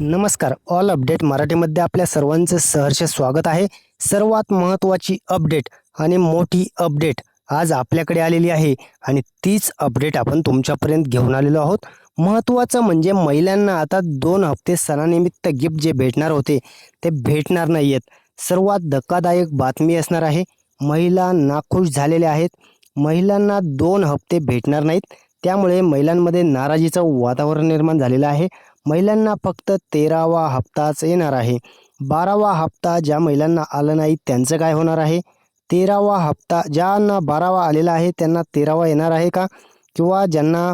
नमस्कार. All update मराठीमध्ये आपल्या सर्वांचं सहर्ष स्वागत आहे. सर्वात महत्त्वाची अपडेट आणि मोठी अपडेट आज आपल्याकडे आलेली आहे आणि तीच अपडेट आपण तुमच्यापर्यंत घेऊन आलेलो आहोत. महत्त्वाचं म्हणजे महिलांना आता दोन हप्ते सणानिमित्त गिफ्ट जे भेटणार होते ते भेटणार नाही आहेत सर्वात धक्कादायक बातमी असणार आहे महिला नाखुश झालेल्या आहेत. महिलांना दोन हप्ते भेटणार नाहीत. त्यामुळे महिलांमध्ये नाराजीचं वातावरण निर्माण झालेलं आहे. महिलांना फक्त तेरावा हप्ताच येणार आहे. बारावा हप्ता ज्या महिलांना आला नाही त्यांचं काय होणार आहे? तेरावा हप्ता ज्यांना बारावा आलेला आहे त्यांना तेरावा येणार आहे का? किंवा ज्यांना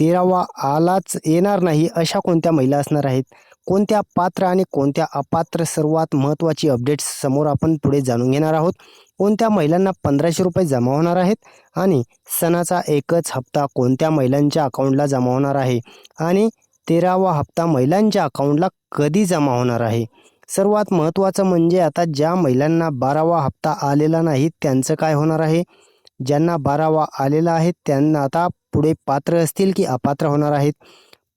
तेरावा आलाच येणार नाही अशा कोणत्या महिला असणार आहेत? कोणत्या पात्र आणि कोणत्या अपात्र सर्वात महत्त्वाची अपडेट्स समोर आपण पुढे जाणून घेणार आहोत? कोणत्या महिलांना पंधराशे रुपये जमा होणार आहेत? आणि सणाचा एकच हप्ता कोणत्या महिलांच्या अकाउंटला जमा होणार आहे? आणि तेरावा हप्ता महिलांच्या अकाउंटला कधी जमा होणार आहे? सर्वात महत्त्वाचं म्हणजे आता ज्या महिलांना बारावा हप्ता आलेला नाही त्यांचं काय होणार आहे? ज्यांना बारावा आलेला आहे त्यांना आता पुढे पात्र असतील की अपात्र होणार आहेत?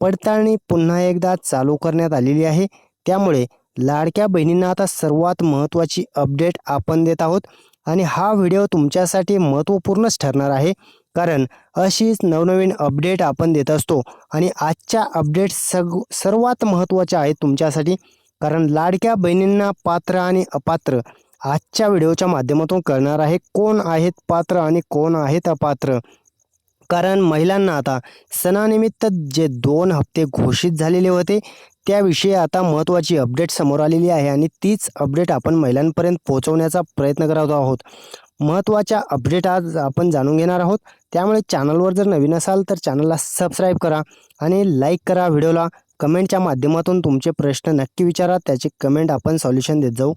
पडताळणी पुन्हा एकदा चालू करण्यात आलेली आहे. त्यामुळे लाडक्या बहिणींना आता सर्वात महत्त्वाची अपडेट आपण देत आहोत. आणि हा व्हिडिओ तुमच्यासाठी महत्त्वपूर्णच ठरणार आहे. कारण अशीच नवनवीन अपडेट आपण देत असतो. आणि आजच्या अपडेट सग सर्वात महत्त्वाच्या आहेत तुमच्यासाठी. कारण लाडक्या बहिणींना पात्र आणि अपात्र आजच्या व्हिडिओच्या माध्यमातून करणार आहे कोण आहेत पात्र आणि कोण आहेत अपात्र. कारण महिलांना आता सणानिमित्त जे दोन हप्ते घोषित झालेले होते त्याविषयी आता महत्त्वाची अपडेट समोर आलेली आहे. आणि तीच अपडेट आपण महिलांपर्यंत पोहोचवण्याचा प्रयत्न करत आहोत. महत्त्वाच्या अपडेट आज आपण जाणून घेणार आहोत. त्यामुळे चॅनलवर जर नवीन असाल तर चॅनलला सबस्क्राईब करा आणि लाईक करा व्हिडिओला कमेंटच्या माध्यमातून तुमचे प्रश्न नक्की विचारा. त्याचे कमेंट आपण सॉल्युशन देत जाऊ.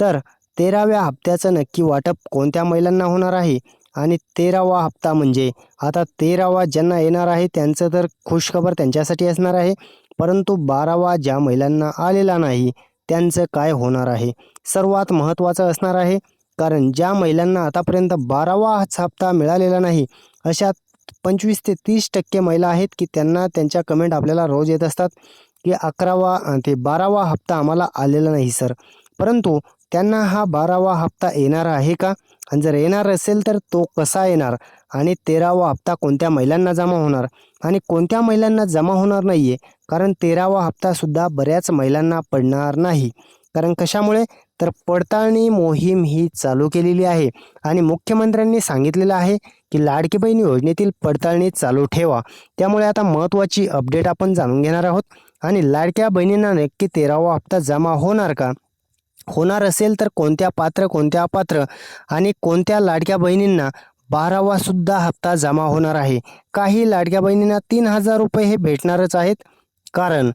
तर तेराव्या हप्त्याचं नक्की वाटप कोणत्या महिलांना होणार आहे? आणि तेरावा हप्ता म्हणजे आता तेरावा ज्यांना येणार आहे त्यांचं तर खुशखबर त्यांच्यासाठी असणार आहे. परंतु बारावा ज्या महिलांना आलेला नाही त्यांचं काय होणार आहे? सर्वात महत्त्वाचं असणार आहे कारण ज्या महिलांना आतापर्यंत बारावाच हप्ता मिळालेला नाही अशा पंचवीस ते तीस टक्के महिला आहेत की त्यांना त्यांच्या कमेंट आपल्याला रोज येत असतात की अकरावा ते बारावा हप्ता आम्हाला आलेला नाही सर. परंतु त्यांना हा बारावा हप्ता येणार आहे का? आणि जर येणार असेल तर तो कसा येणार? आणि तेरावा हप्ता कोणत्या महिलांना जमा होणार? आणि कोणत्या महिलांना जमा होणार नाही आहे कारण तेरावा हप्तासुद्धा बऱ्याच महिलांना पडणार नाही. कारण कशामुळे? तर पडताळणी मोहीम ही चालू केलेली आहे. आणि मुख्यमंत्र्यांनी सांगितलेलं आहे की लाडकी बहीण योजनेतील पडताळणी चालू ठेवा. त्यामुळे आता महत्त्वाची अपडेट आपण जाणून घेणार आहोत. आणि लाडक्या बहिणींना नक्की तेरावा हप्ता जमा होणार का? होणार असेल तर कोणत्या पात्र कोणत्या अपात्र? आणि कोणत्या लाडक्या बहिणींना बारावासुद्धा हप्ता जमा होणार आहे? काही लाडक्या बहिणींना तीन हजार रुपये हे भेटणारच आहेत. कारण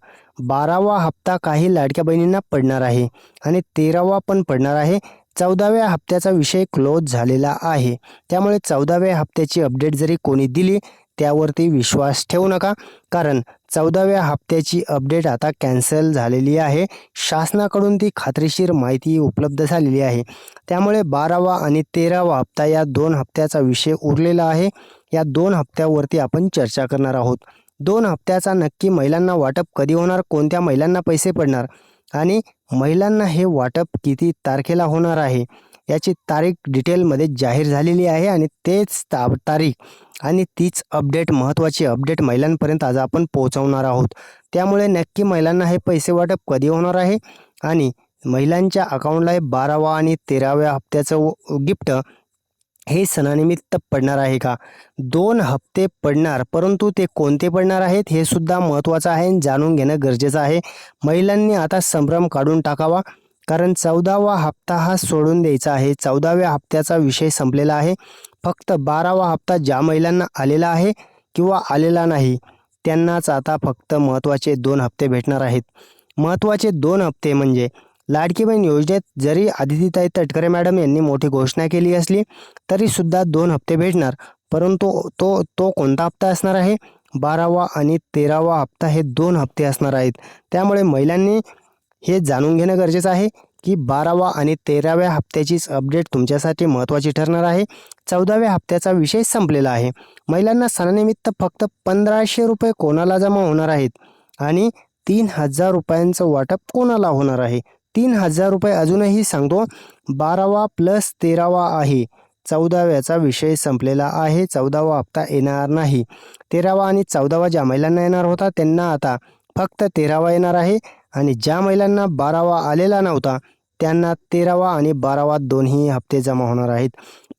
बारावा हप्ता काही लाडक्या बहिणींना पडणार आहे आणि तेरावा पण पडणार आहे. चौदाव्या हप्त्याचा विषय क्लोज झालेला आहे. त्यामुळे चौदाव्या हप्त्याची अपडेट जरी कोणी दिली त्यावरती विश्वास ठेवू नका. कारण चौदाव्या हप्त्याची अपडेट आता कॅन्सल झालेली आहे. शासनाकडून ती खात्रीशीर माहिती उपलब्ध झालेली आहे. त्यामुळे बारावा आणि तेरावा हप्ता या दोन हप्त्याचा विषय उरलेला आहे. या दोन हप्त्यावरती आपण चर्चा करणार आहोत. दोन हप्त्याचा नक्की महिलांना वाटप कधी होणार कोणत्या महिलांना पैसे पडणार आणि महिलांना हे वाटप किती तारखेला होणार आहे याची तारीख डिटेलमध्ये जाहीर झालेली आहे आणि तेच ता तारीख आणि तीच अपडेट महत्त्वाची अपडेट महिलांपर्यंत आज आपण पोहोचवणार आहोत. त्यामुळे नक्की महिलांना हे पैसे वाटप कधी होणार आहे आणि महिलांच्या अकाउंटला हे बारावा आणि तेराव्या हप्त्याचं गिफ्ट हे सणानिमित्त पडणार आहे का? दोन हप्ते पडणार परंतु ते कोणते पडणार आहेत हे सुद्धा महत्त्वाचं आहे आणि जाणून घेणं गरजेचं आहे. महिलांनी आता संभ्रम काढून टाकावा कारण चौदावा हप्ता हा सोडून द्यायचा आहे. चौदाव्या हप्त्याचा विषय संपलेला आहे. फक्त बारावा हप्ता ज्या महिलांना आलेला आहे किंवा आलेला नाही त्यांनाच आता फक्त महत्त्वाचे दोन हप्ते भेटणार आहेत. महत्त्वाचे दोन हप्ते म्हणजे लाडकी बहीण योजनेत जरी आदितीताई तटकरे मॅडम यांनी मोठी घोषणा केली असली तरीसुद्धा दोन हप्ते भेटणार. परंतु तो तो कोणता हप्ता असणार आहे? बारावा आणि तेरावा हप्ता हे दोन हप्ते असणार आहेत. त्यामुळे महिलांनी हे जाणून घेणं गरजेचं आहे की बारावा आणि तेराव्या हप्त्याचीच अपडेट तुमच्यासाठी महत्त्वाची ठरणार आहे. चौदाव्या हप्त्याचा विषय संपलेला आहे. महिलांना सणानिमित्त फक्त पंधराशे रुपये कोणाला जमा होणार आहेत? आणि तीन हजार रुपयांचं वाटप कोणाला होणार आहे? तीन हजार रुपये अजूनही सांगतो. बारावा प्लस तेरावा आहे. चौदाव्याचा विषय संपलेला आहे. चौदावा हप्ता येणार नाही. तेरावा आणि चौदावा ज्या महिलांना येणार होता त्यांना आता फक्त तेरावा येणार आहे. आणि ज्या महिलांना बारावा आलेला नव्हता त्यांना तेरावा आणि बारावा दोन्ही हप्ते जमा होणार आहेत.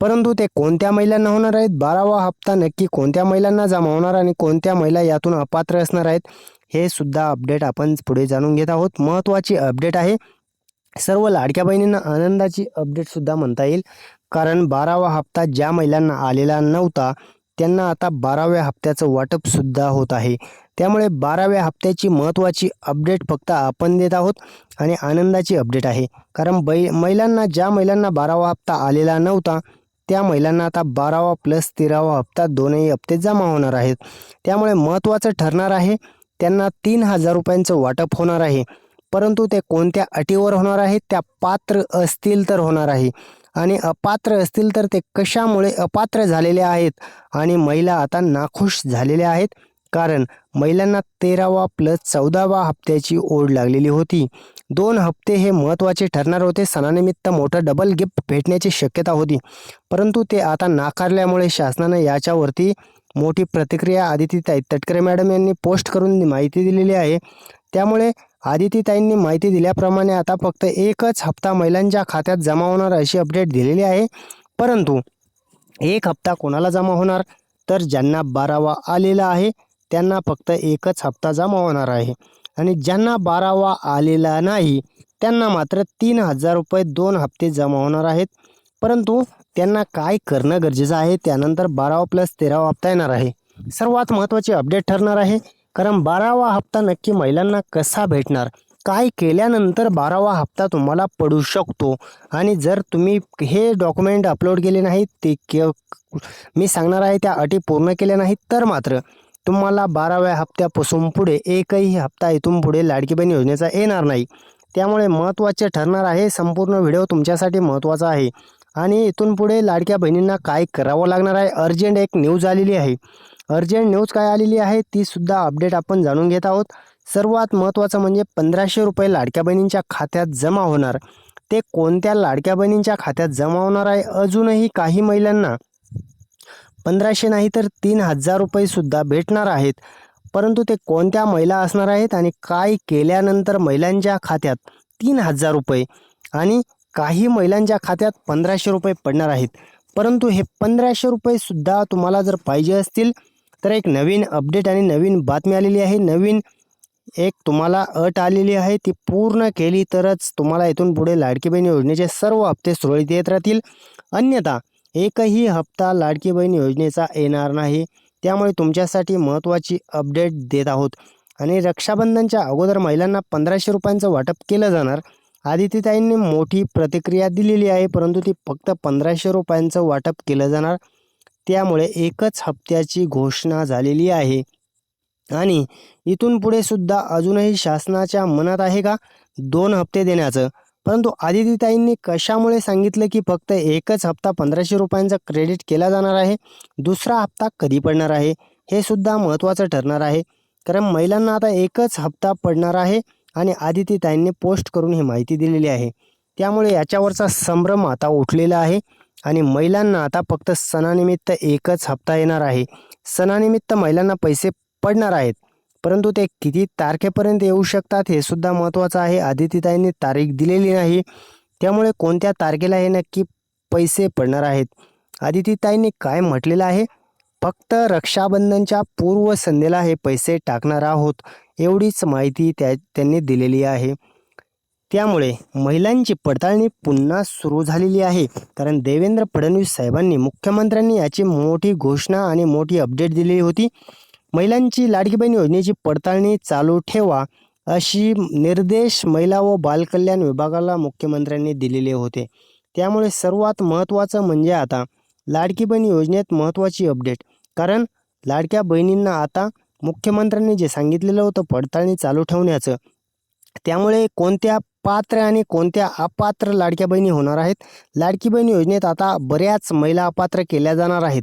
परंतु ते कोणत्या महिलांना होणार आहेत? बारावा हप्ता नक्की कोणत्या महिलांना जमा होणार आणि कोणत्या महिला यातून अपात्र असणार आहेत? हे सुद्धा अपडेट आपण पुढे जाणून घेत आहोत. महत्त्वाची अपडेट आहे सर्व लाडक्या बहिणींना आनंदाची अपडेटसुद्धा म्हणता येईल. कारण बारावा हप्ता ज्या महिलांना आलेला नव्हता त्यांना आता बाराव्या हप्त्याचं वाटपसुद्धा होत आहे. त्यामुळे बाराव्या हप्त्याची महत्त्वाची अपडेट फक्त आपण देत आहोत आणि आनंदाची अपडेट आहे. कारण बै महिलांना ज्या महिलांना बारावा हप्ता आलेला नव्हता त्या महिलांना आता बारावा प्लस तेरावा हप्ता दोनही हप्ते जमा होणार आहेत. त्यामुळे महत्त्वाचं ठरणार आहे त्यांना तीन हजार रुपयांचं वाटप होणार आहे. परंतु ते कोणत्या अटीवर होणार आहेत त्या पात्र असतील तर होणार आहे. आणि अपात्र असतील तर ते कशामुळे अपात्र झालेले आहेत? आणि महिला आता नाखुश झालेल्या आहेत. कारण महिलांना तेरावा प्लस चौदावा हप्त्याची ओढ लागलेली होती. दोन हप्ते हे महत्त्वाचे ठरणार होते. सणानिमित्त मोठं डबल गिफ्ट भेटण्याची शक्यता होती. परंतु ते आता नाकारल्यामुळे शासनानं याच्यावरती मोठी प्रतिक्रिया आदितीताई तटकरे मॅडम यांनी पोस्ट करून माहिती दिलेली आहे. त्यामुळे आदितीताईंनी माहिती दिल्याप्रमाणे आता फक्त एकच हप्ता महिलांच्या खात्यात जमा होणार अशी अपडेट दिलेली आहे. परंतु एक हप्ता कोणाला जमा होणार? तर ज्यांना बारावा आलेला आहे त्यांना फक्त एकच हप्ता जमा होणार आहे. आणि ज्यांना बारावा आलेला नाही त्यांना मात्र तीन हजार रुपये दोन हप्ते जमा होणार आहेत. परंतु त्यांना काय करणं गरजेचं आहे? त्यानंतर बारावा प्लस तेरावा हप्ता येणार आहे. सर्वात महत्त्वाची अपडेट ठरणार आहे कारण बारावा हप्ता नक्की महिलांना कसा भेटणार? काय केल्यानंतर बारावा हप्ता तुम्हाला पडू शकतो? आणि जर तुम्ही हे डॉक्युमेंट अपलोड केले नाहीत ते के मी सांगणार आहे त्या अटी पूर्ण केल्या नाहीत तर मात्र तुम्हाला बाराव्या हप्त्यापासून पुढे एकही हप्ता इथून पुढे लाडकी बहीण योजनेचा येणार नाही. त्यामुळे महत्त्वाचे ठरणार आहे संपूर्ण व्हिडिओ तुमच्यासाठी महत्त्वाचा आहे. आणि इथून पुढे लाडक्या बहिणींना काय करावं लागणार आहे अर्जंट एक न्यूज आलेली आहे. अर्जंट न्यूज काय आलेली आहे ती सुद्धा अपडेट आपण जाणून घेत आहोत. सर्वात महत्त्वाचं म्हणजे पंधराशे रुपये लाडक्या बहिणींच्या खात्यात जमा होणार. ते कोणत्या लाडक्या बहिणींच्या खात्यात जमा होणार आहे अजूनही काही महिलांना? पंधराशे नाही तर तीन हजार रुपयेसुद्धा भेटणार आहेत. परंतु ते कोणत्या महिला असणार आहेत आणि काय केल्यानंतर महिलांच्या खात्यात तीन हजार रुपये आणि काही महिलांच्या खात्यात पंधराशे रुपये पडणार आहेत. परंतु हे पंधराशे रुपयेसुद्धा तुम्हाला जर पाहिजे असतील तर एक नवीन अपडेट आणि नवीन बातमी आलेली आहे. नवीन एक तुम्हाला अट आलेली आहे. ती पूर्ण केली तरच तुम्हाला इथून पुढे लाडकी बहीण योजनेचे सर्व हप्ते सुरळीत येत राहतील. अन्यथा एकही हप्ता लाडकी बहीण योजनेचा येणार नाही. त्यामुळे तुमच्यासाठी महत्त्वाची अपडेट देत आहोत. आणि रक्षाबंधनच्या अगोदर महिलांना पंधराशे रुपयांचं वाटप केलं जाणार. आदितीताईंनी मोठी प्रतिक्रिया दिलेली आहे परंतु ती फक्त पंधराशे रुपयांचं वाटप केलं जाणार. त्यामुळे एकच हप्त्याची घोषणा झालेली आहे. आणि इथून पुढे सुद्धा अजूनही शासनाच्या मनात आहे का? दोन हप्ते देण्याचं. परंतु आदितीताईंनी कशामुळे सांगितलं की फक्त एकच हप्ता पंधराशे रुपयांचा क्रेडिट केला जाणार आहे? दुसरा हप्ता कधी पडणार आहे? हे सुद्धा महत्त्वाचं ठरणार आहे. कारण महिलांना आता एकच हप्ता पडणार आहे आणि आदितीताईंनी पोस्ट करून ही माहिती दिलेली आहे. त्यामुळे याच्यावरचा संभ्रम आता उठलेला आहे. आणि महिलांना आता फक्त सणानिमित्त एकच हप्ता येणार आहे. सणानिमित्त महिलांना पैसे पडणार आहेत. परंतु ते किती तारखेपर्यंत येऊ शकतात हे सुद्धा महत्त्वाचं आहे. आदितीताईंनी तारीख दिलेली नाही. त्यामुळे कोणत्या तारखेला हे नक्की पैसे पडणार आहेत? आदितीताईंनी काय म्हटलेलं आहे? फक्त रक्षाबंधनच्या पूर्वसंध्येला हे पैसे टाकणार आहोत एवढीच माहिती त्या त्यांनी दिलेली आहे. त्यामुळे महिलांची पडताळणी पुन्हा सुरू झालेली आहे. कारण देवेंद्र फडणवीस साहेबांनी मुख्यमंत्र्यांनी याची मोठी घोषणा आणि मोठी अपडेट दिलेली होती. महिलांची लाडकी बहीण योजनेची पडताळणी चालू ठेवा अशी निर्देश महिला व बालकल्याण विभागाला मुख्यमंत्र्यांनी दिलेले होते. त्यामुळे सर्वात महत्त्वाचं म्हणजे आता लाडकी बहीण योजनेत महत्त्वाची अपडेट. कारण लाडक्या बहिणींना आता मुख्यमंत्र्यांनी जे सांगितलेलं होतं पडताळणी चालू ठेवण्याचं त्यामुळे कोणत्या पात्र आणि कोणत्या अपात्र लाडक्या बहिणी होणार आहेत? लाडकी बहीण योजनेत आता बऱ्याच महिला अपात्र केल्या जाणार आहेत.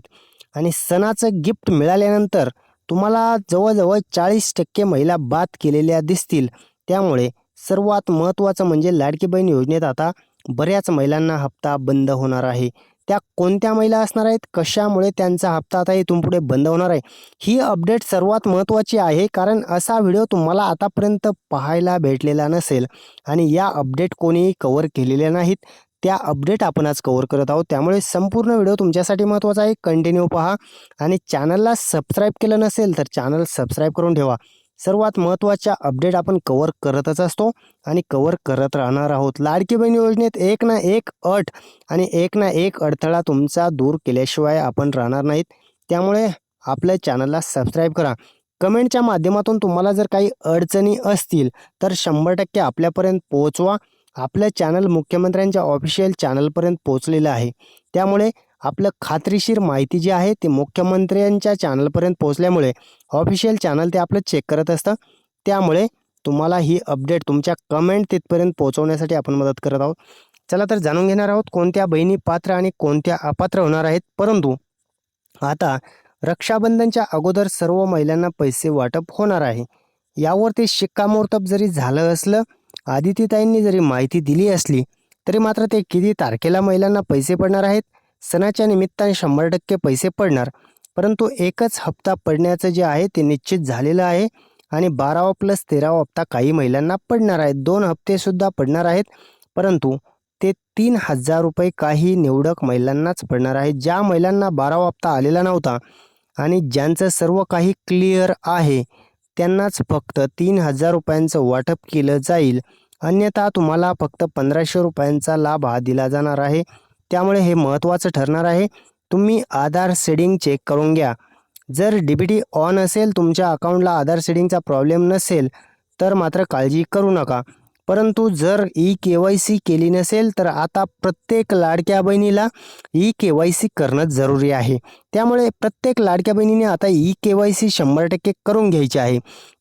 आणि सणाचं गिफ्ट मिळाल्यानंतर तुम्हाला जवळजवळ चाळीस टक्के महिला बाद केलेल्या दिसतील. त्यामुळे सर्वात महत्त्वाचं म्हणजे लाडकी बहीण योजनेत आता बऱ्याच महिलांना हप्ता बंद होणार आहे. त्या कोणत्या महिला असणार आहेत? कशामुळे त्यांचा हप्ता आता इथून पुढे बंद होणार आहे? ही अपडेट सर्वात महत्त्वाची आहे कारण असा व्हिडिओ तुम्हाला आतापर्यंत पाहायला भेटलेला नसेल आणि या अपडेट कोणीही कवर केलेल्या नाहीत. त्या अपडेट आपण आज कवर करत आहोत. त्यामुळे संपूर्ण व्हिडिओ तुमच्यासाठी महत्त्वाचा आहे. कंटिन्यू पहा आणि चॅनलला सबस्क्राईब केलं नसेल तर चॅनल सबस्क्राईब करून ठेवा. सर्वात महत्त्वाच्या अपडेट आपण कवर करतच असतो आणि कवर करत राहणार आहोत. लाडकी बहीण योजनेत एक ना एक अट आणि एक ना एक अडथळा तुमचा दूर केल्याशिवाय आपण राहणार नाहीत. त्यामुळे आपल्या चॅनलला सबस्क्राईब करा. कमेंटच्या माध्यमातून तुम्हाला जर काही अडचणी असतील तर शंभर टक्के आपल्यापर्यंत पोहोचवा. आपलं चॅनल मुख्यमंत्र्यांच्या ऑफिशियल चॅनलपर्यंत पोहोचलेलं आहे. त्यामुळे आपलं खात्रीशीर माहिती जी आहे ती मुख्यमंत्र्यांच्या चॅनलपर्यंत पोहोचल्यामुळे ऑफिशियल चॅनल ते आपलं चेक करत असतं. त्यामुळे तुम्हाला ही अपडेट तुमच्या कमेंट तिथपर्यंत पोहोचवण्यासाठी आपण मदत करत आहोत. चला तर जाणून घेणार आहोत कोणत्या बहिणी पात्र आणि कोणत्या अपात्र होणार आहेत. परंतु आता रक्षाबंधनच्या अगोदर सर्व महिलांना पैसे वाटप होणार आहे. यावरती शिक्कामोर्तब जरी झालं असलं आदितीताईंनी जरी माहिती दिली असली तरी मात्र ते किती तारखेला महिलांना पैसे पडणार आहेत? सणाच्या निमित्ताने शंभर टक्के पैसे पडणार. परंतु एकच हप्ता पडण्याचं जे आहे ते निश्चित झालेलं आहे आणि बारावा प्लस तेरावा हप्ता काही महिलांना पडणार आहेत दोन हप्तेसुद्धा पडणार आहेत परंतु ते तीन हजार रुपये काही निवडक महिलांनाच पडणार आहे. ज्या महिलांना बारावा हप्ता आलेला नव्हता आणि ज्यांचं सर्व काही क्लिअर आहे त्यांनाच फक्त तीन हजार रुपयांचं वाटप केलं जाईल. अन्यथा तुम्हाला फक्त पंधराशे रुपयांचा लाभ हा दिला जाणार आहे. त्यामुळे हे महत्त्वाचं ठरणार आहे. तुम्ही आधार सेडिंग चेक करून घ्या. जर डी बी टी ऑन असेल तुमच्या अकाउंटला आधार सेडिंगचा प्रॉब्लेम नसेल तर मात्र काळजी करू नका. परंतु जर ई के वाय सी केली नसेल तर आता प्रत्येक लाडक्या बहिणीला ई के वाय सी करणं जरुरी आहे. त्यामुळे प्रत्येक लाडक्या बहिणीने आता ई के वाय सी शंभर टक्के करून घ्यायची आहे.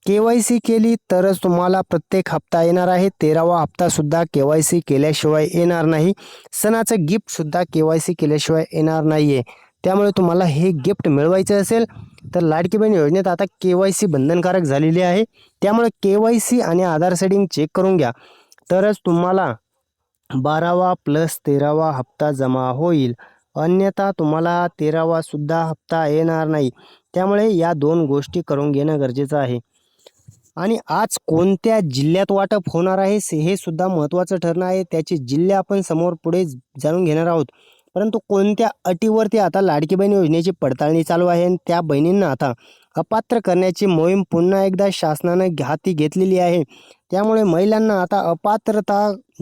के वाय सी केली तरच तुम्हाला प्रत्येक हप्ता येणार आहे. तेरावा हप्तासुद्धा के वाय सी केल्याशिवाय येणार नाही. सणाचं गिफ्टसुद्धा के वाय सी केल्याशिवाय येणार नाही आहे त्यामुळे तुम्हाला हे गिफ्ट मिळवायचं असेल तर लाडकी बहीण योजनेत आता के वाय सी बंधनकारक झालेली आहे. त्यामुळे के वाय सी आणि आधार सेटिंग चेक करून घ्या. तरच तुम्हाला बारावा प्लस तेरावा हप्ता जमा होईल. अन्यथा तुम्हाला तेरावासुद्धा हप्ता येणार नाही. त्यामुळे या दोन गोष्टी करून घेणं गरजेचं आहे. आणि आज कोणत्या जिल्ह्यात वाटप होणार आहे हे सुद्धा महत्त्वाचं ठरणार आहे. त्याचे जिल्हे आपण समोर पुढे जाणून घेणार आहोत. परंतु कोणत्या अटीवरती आता लाडकी बहीण योजनेची पडताळणी चालू आहे आणि त्या बहिणींना आता अपात्र करण्याची मोहीम पुन्हा एकदा शासनानं हाती घेतलेली आहे. त्यामुळे महिलांना आता अपात्रता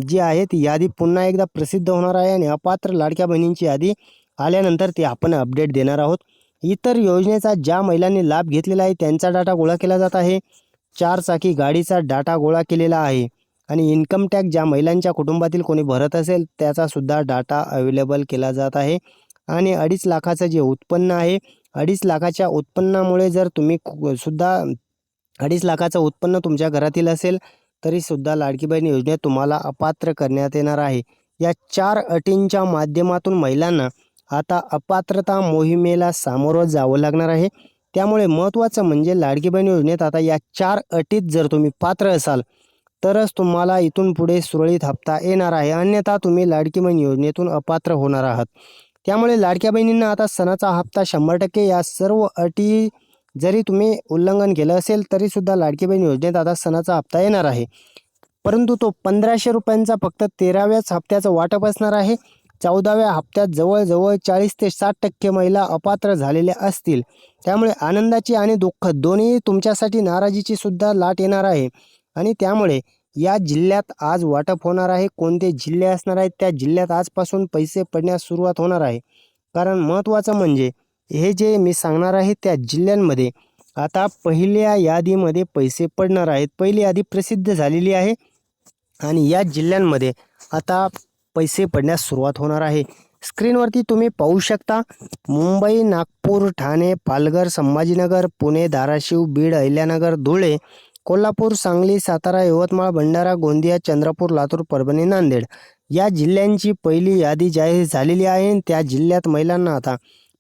जी आहे ती यादी पुन्हा एकदा प्रसिद्ध होणार आहे आणि अपात्र लाडक्या बहिणींची यादी आल्यानंतर ती आपण अपडेट देणार आहोत. इतर योजनेचा ज्या महिलांनी लाभ घेतलेला आहे त्यांचा डाटा गोळा केला जात आहे. चार चाकी गाडीचा डाटा गोळा केलेला आहे. आणि इन्कम टॅक्स ज्या महिलांच्या कुटुंबातील कोणी भरत असेल त्याचासुद्धा डाटा अवेलेबल केला जात आहे. आणि अडीच लाखाचं जे उत्पन्न आहे अडीच लाखाच्या उत्पन्नामुळे जर तुम्ही कु- सुद्धा अडीच लाखाचं उत्पन्न तुमच्या घरातील असेल तरीसुद्धा लाडकी बहीण योजनेत तुम्हाला अपात्र करण्यात येणार आहे. या चार अटींच्या माध्यमातून महिलांना आता अपात्रता मोहिमेला सामोरं जावं लागणार आहे. त्यामुळे महत्त्वाचं म्हणजे लाडकी बहीण योजनेत आता या चार अटीत जर तुम्ही पात्र असाल तरच तुम्हाला इथून पुढे सुरळीत हप्ता येणार आहे. अन्यथा तुम्ही लाडकी बहीण योजनेतून अपात्र होणार आहात. त्यामुळे लाडक्या बहिणींना आता सणाचा हप्ता शंभर टक्के या सर्व अटी जरी तुम्ही उल्लंघन केलं असेल तरीसुद्धा लाडकी बहीण योजनेत आता सणाचा हप्ता येणार आहे. परंतु तो पंधराशे रुपयांचा फक्त तेराव्याच हप्त्याचं वाटप असणार आहे. चौदाव्या हप्त्यात जवळजवळ चाळीस ते साठ टक्के महिला अपात्र झालेल्या असतील. त्यामुळे आनंदाची आणि दुःख दोन्ही तुमच्यासाठी नाराजीची सुद्धा लाट येणार आहे. आणि त्यामुळे या जिल्ह्यात आज वाटप होणार आहे. कोणते जिल्हे असणार आहेत? त्या जिल्ह्यात आजपासून पैसे पडण्यास सुरुवात होणार आहे. कारण महत्त्वाचं म्हणजे हे जे मी सांगणार आहे त्या जिल्ह्यांमध्ये आता पहिल्या यादीमध्ये पैसे पडणार आहेत. पहिली यादी प्रसिद्ध झालेली आहे. आणि या जिल्ह्यांमध्ये आता पैसे पडण्यास सुरुवात होणार आहे. स्क्रीनवरती तुम्ही पाहू शकता मुंबई नागपूर ठाणे पालघर संभाजीनगर पुणे धाराशिव बीड अहिल्यानगर धुळे कोल्हापूर सांगली सातारा यवतमाळ भंडारा गोंदिया चंद्रपूर लातूर परभणी नांदेड या जिल्ह्यांची पहिली यादी जाहीर झालेली आहे त्या जिल्ह्यात महिलांना आता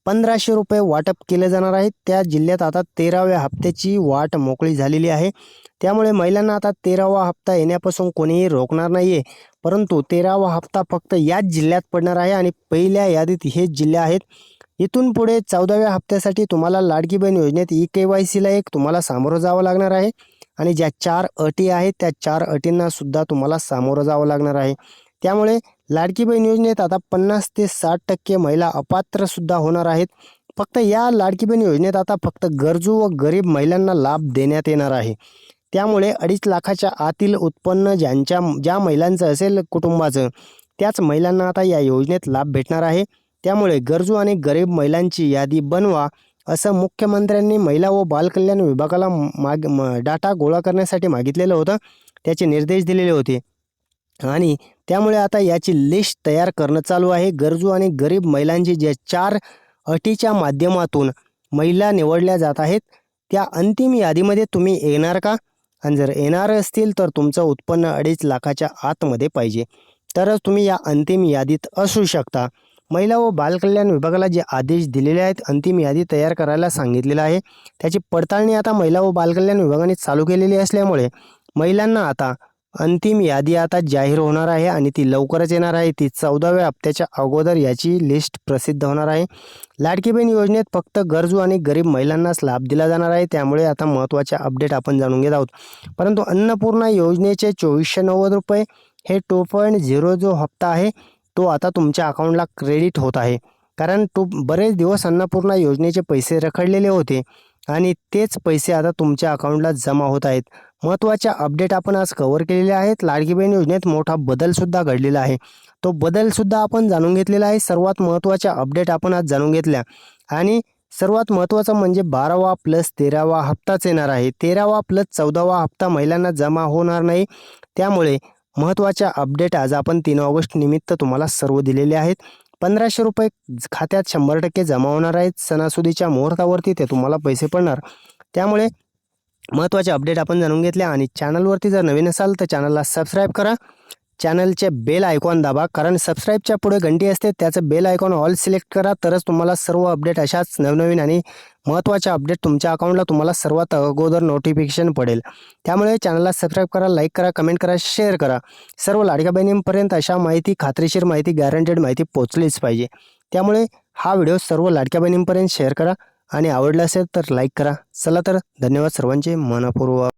पंधराशे रुपये वाटप केले जाणार आहे त्या जिल्ह्यात आता तेराव्या हप्त्याची वाट मोकळी झालेली आहे. त्यामुळे महिलांना आता तेरावा हप्ता येण्यापासून कोणीही रोखणार नाही आहे परंतु तेरावा हप्ता फक्त याच जिल्ह्यात पडणार आहे आणि पहिल्या यादीत हेच जिल्हे आहेत. इथून पुढे चौदाव्या हप्त्यासाठी तुम्हाला लाडकी बहीण योजनेत ई के वाय सीला एक तुम्हाला सामोरं जावं लागणार आहे. आणि ज्या चार अटी आहेत त्या चार अटींना सुद्धा तुम्हाला सामोरं जावं लागणार आहे. त्यामुळे लाडकी बहीण योजनेत आता पन्नास ते साठ टक्के महिला अपात्रसुद्धा होणार आहेत. फक्त या लाडकी बहीण योजनेत आता फक्त गरजू व गरीब महिलांना लाभ देण्यात येणार आहे. त्यामुळे अडीच लाखाच्या आतील उत्पन्न ज्यांच्या ज्या महिलांचं असेल कुटुंबाचं त्याच महिलांना आता या योजनेत लाभ भेटणार आहे. त्यामुळे गरजू आणि गरीब महिलांची यादी बनवा. असं मुख्यमंत्र्यांनी महिला व बालकल्याण विभागाला माग म डाटा गोळा करण्यासाठी मागितलेलं होतं. त्याचे निर्देश दिलेले होते. आणि त्यामुळे आता याची लिस्ट तयार करणं चालू आहे. गरजू आणि गरीब महिलांची ज्या चार अटीच्या माध्यमातून महिला निवडल्या जात आहेत त्या अंतिम यादीमध्ये तुम्ही येणार का? आणि जर येणार असतील तर तुमचं उत्पन्न अडीच लाखाच्या आतमध्ये पाहिजे. तरच तुम्ही या अंतिम यादीत असू शकता. महिला व बालकल्याण विभागाला जे आदेश दिलेले आहेत अंतिम यादी तयार करायला सांगितलेलं आहे. त्याची पडताळणी आता महिला व बालकल्याण विभागाने चालू केलेली असल्यामुळे महिलांना आता अंतिम यादी आता जाहीर होणार आहे आणि ती लवकरच येणार आहे. ती चौदाव्या हप्त्याच्या अगोदर याची लिस्ट प्रसिद्ध होणार आहे. लाडकी बहीण योजनेत फक्त गरजू आणि गरीब महिलांनाच लाभ दिला जाणार आहे. त्यामुळे आता महत्त्वाच्या अपडेट आपण जाणून घेत आहोत. परंतु अन्नपूर्णा योजनेचे चोवीसशे नव्वद रुपये हे टू पॉईंट झिरो जो हप्ता आहे तो आता तुमच्या अकाउंटला क्रेडिट होत आहे. कारण तो बरेच दिवस अन्नपूर्णा योजनेचे पैसे रखडलेले होते आणि तेच पैसे आता तुमच्या अकाउंटला जमा होत आहेत. महत्त्वाच्या अपडेट आपण आज कव्हर केलेले आहेत. लाडकी बहीण योजनेत मोठा बदलसुद्धा घडलेला आहे. तो बदलसुद्धा आपण जाणून घेतलेला आहे. सर्वात महत्त्वाच्या अपडेट आपण आज जाणून घेतल्या. आणि सर्वात महत्त्वाचं म्हणजे बारावा प्लस तेरावा हप्ताच येणार आहे. तेरावा प्लस चौदावा हप्ता महिलांना जमा होणार नाही. त्यामुळे महत्त्वाच्या अपडेट आज आपण तीन ऑगस्ट निमित्त तुम्हाला सर्व दिलेले आहेत. पंधराशे रुपये खात्यात शंभर टक्के जमा होणार आहेत. सणासुदीच्या मुहूर्तावरती ते तुम्हाला पैसे पडणार. त्यामुळे महत्त्वाचे अपडेट आपण जाणून घेतले आणि चॅनलवरती जर नवीन असाल तर चॅनलला सबस्क्राईब करा. चॅनलचे बेल आयकॉन दाबा कारण सबस्क्राईबच्या पुढे घंटी असते त्याचं बेल आयकॉन ऑल सिलेक्ट करा तरच तुम्हाला सर्व अपडेट अशाच नवनवीन आणि महत्त्वाच्या अपडेट तुमच्या अकाउंटला तुम्हाला सर्वात अगोदर नोटिफिकेशन पडेल. त्यामुळे चॅनलला सबस्क्राईब करा लाईक करा कमेंट करा शेअर करा. सर्व लाडक्या बहिणींपर्यंत अशा माहिती खात्रीशीर माहिती गॅरंटेड माहिती पोचलीच पाहिजे. त्यामुळे हा व्हिडिओ सर्व लाडक्या बहिणींपर्यंत शेअर करा आणि आवडला असेल तर लाईक करा. चला तर धन्यवाद सर्वांचे मनपूर्वक.